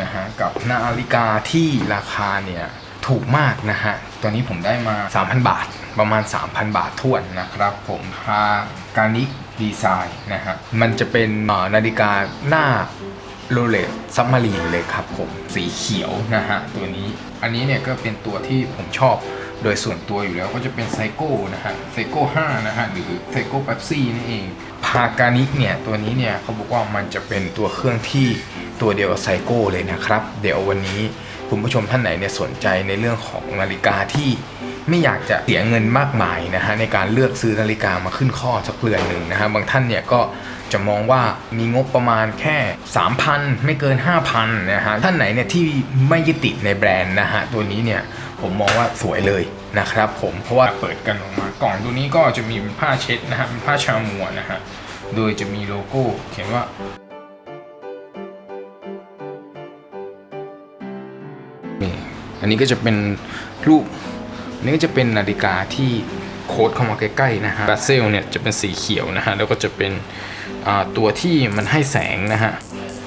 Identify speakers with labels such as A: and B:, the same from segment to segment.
A: นะฮะกับนาฬิกาที่ราคาเนี่ยถูกมากนะฮะ ตัวนี้ผมได้มา 3,000 บาท ประมาณ 3,000 บาททวนนะครับผมพาการนิกดีไซน์นะฮะ มันจะเป็นนาฬิกาหน้าโรเลตซับมารีนเลยครับผม สีเขียวนะฮะ ตัวนี้ อันนี้เนี่ยก็เป็นตัวที่ผมชอบโดยส่วนตัวอยู่แล้วก็จะเป็นไซโก้นะฮะ ไซโก้5นะฮะ หรือไซโก้แป๊บซี่นั่นเองาการนิกเนี่ยตัวนี้เนี่ยเขาบอกว่ามันจะเป็นตัวเครื่องที่ตัวเดียวกับไซโก้เลยนะครับ เดี๋ยววันนี้คุณผู้ชมท่านไหนเนี่ยสนใจในเรื่องของนาฬิกาที่ ไม่อยากจะเสียเงินมากมายนะฮะในการเลือกซื้อนาฬิกามาขึ้นข้อสักเรือนหนึ่งนะฮะบางท่านเนี่ยก็จะมองว่ามีงบประมาณแค่ 3,000 ไม่เกิน 5,000นะฮะท่านไหนเนี่ยที่ไม่ยึดติดในแบรนด์นะฮะตัวนี้เนี่ยผมมองว่าสวยเลยนะครับผมเพราะว่าเปิดกันออกมากล่องตัวนี้ก็จะมีเป็นผ้าเช็ดนะฮะเป็นผ้าชามัวนะฮะโดยจะมีโลโก้เขียนว่านี่อันนี้ก็จะเป็นรูป นนี้ก็จะเป็นนาฬิกาที่โค้ดเข้ามาใกล้ๆนะฮะบาเซลเนี่ยจะเป็นสีเขียวนะฮะแล้วก็จะเป็นตัวที่มันให้แสงนะฮะ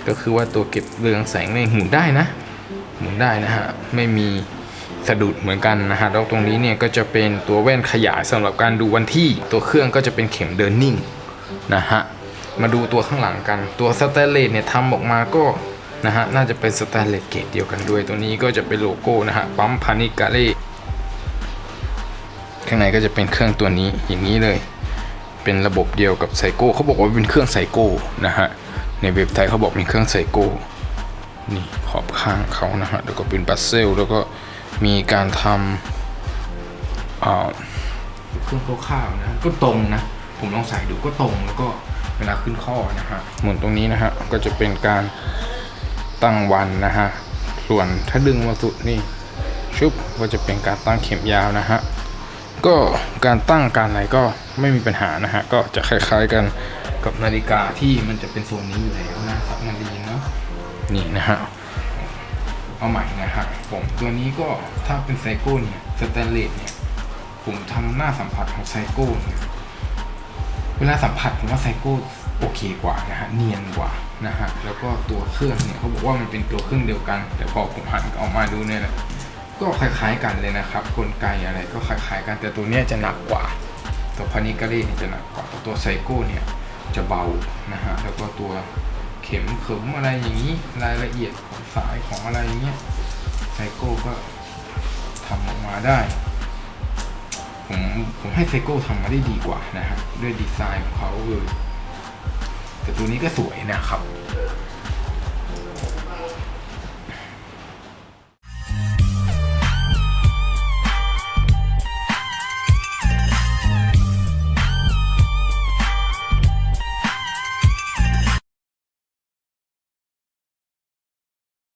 A: ก็คือว่าตัวเก็บเรืองแสงเนี่ยหมุนได้นะ หมุนได้นะฮะไม่มีสะดุดเหมือนกันนะฮะแล้วตรงนี้เนี่ยก็จะเป็นตัวแว่นขยายสำหรับการดูวันที่ ตัวเครื่องก็จะเป็นเข็มเดินนิ่งนะฮะมาดูตัวข้างหลังกัน ตัวสแตนเลสเนี่ยทำออกมาก็นะฮะน่าจะเป็นสแตนเลสเกตเดียวกันด้วย ตัวนี้ก็จะเป็นโลโก้นะฮะปั๊มพานิกาเล่ ข้างในก็จะเป็นเครื่องตัวนี้อย่างนี้เลย เป็นระบบเดียวกับไซโก้เขาบอกว่าเป็นเครื่องไซโก้นะฮะในเว็บไซต์เขาบอกเป็นเครื่องไซโก้นี่ขอบข้างเขานะฮะแล้วก็เป็นบัสเซลแล้วก็มีการทำอ่าเครื่องคร่าวๆนะก็ตรงนะผมลองใส่ดูก็ตรงแล้วก็เวลาขึ้นข้อนะฮะหมุนตรงนี้นะฮะก็จะเป็นการตั้งวันนะฮะส่วนถ้าดึงมาสุดนี่ชุบก็จะเป็นการตั้งเข็มยาวนะฮะ ก็การตั้งการอะไรก็ไม่มีปัญหานะฮะ ก็จะคล้ายๆกันกับนาฬิกาที่มันจะเป็นโซนนี้อยู่แล้วนะครับนาฬิกาเนาะนี่นะฮะเอาใหม่นะฮะผมตัวนี้ก็ถ้าเป็นไซโก้เนี่ยสแตนเลสเนี่ยผมทำหน้าสัมผัสของไซโก้เนี่ยเวลาสัมผัสผมว่าไซโก้โอเคกว่านะฮะเนียนกว่านะฮะแล้วก็ตัวเครื่องเนี่ยเขาบอกว่ามันเป็นตัวเครื่องเดียวกัน แต่พอผมหันออกมาดูเนี่ยแหละ ก็คล้ายๆกันเลยนะครับ กลไกอะไรก็คล้ายๆกันแต่ตัวเนี้ยจะหนักกว่า ตัวพานิกาเล่เนี่ยจะหนักกว่าแต่ตัวไซโก้เนี่ยจะเบานะฮะแล้วก็ตัวเข็มเข็มอะไรอย่างนี้รายละเอียดของสายของอะไรอย่างเงี้ยไซโก้ก็ทำออกมาได้ผมผมให้ไซโก้ทำมาได้ดีกว่านะฮะด้วยดีไซน์ของเขาเลยแต่ตัวนี้ก็สวยนะครับ